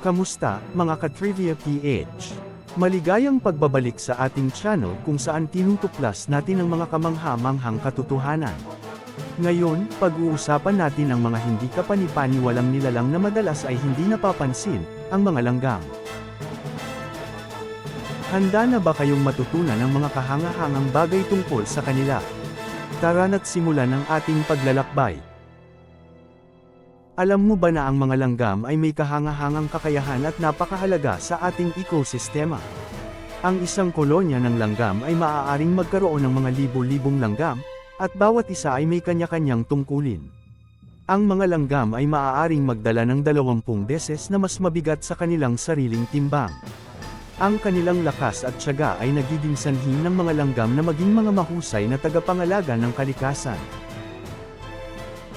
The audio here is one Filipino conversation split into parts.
Kamusta, mga ka-Trivia PH? Maligayang pagbabalik sa ating channel kung saan tinutuklas natin ang mga kamangha-manghang katotohanan. Ngayon, pag-uusapan natin ang mga hindi kapanipaniwalang nilalang na madalas ay hindi napapansin, ang mga langgam. Handa na ba kayong matutunan ang mga kahangahangang bagay tungkol sa kanila? Tara na't simulan ang ating paglalakbay. Alam mo ba na ang mga langgam ay may kahangahangang kakayahan at napakahalaga sa ating ekosistema? Ang isang kolonya ng langgam ay maaaring magkaroon ng mga libo-libong langgam, at bawat isa ay may kanya-kanyang tungkulin. Ang mga langgam ay maaaring magdala ng 20 beses na mas mabigat sa kanilang sariling timbang. Ang kanilang lakas at tiyaga ay nagiging sanhi ng mga langgam na maging mga mahusay na tagapangalaga ng kalikasan.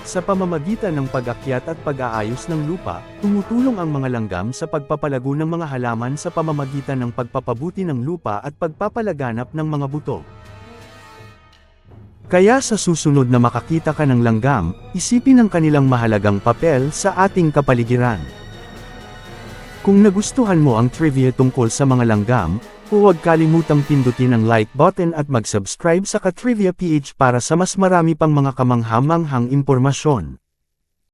Sa pamamagitan ng pag-akyat at pag-aayos ng lupa, tumutulong ang mga langgam sa pagpapalago ng mga halaman sa pamamagitan ng pagpapabuti ng lupa at pagpapalaganap ng mga buto. Kaya sa susunod na makakita ka ng langgam, isipin ang kanilang mahalagang papel sa ating kapaligiran. Kung nagustuhan mo ang trivia tungkol sa mga langgam, huwag kalimutang pindutin ang like button at mag-subscribe sa Katrivia PH para sa mas marami pang mga kamangha-manghang impormasyon.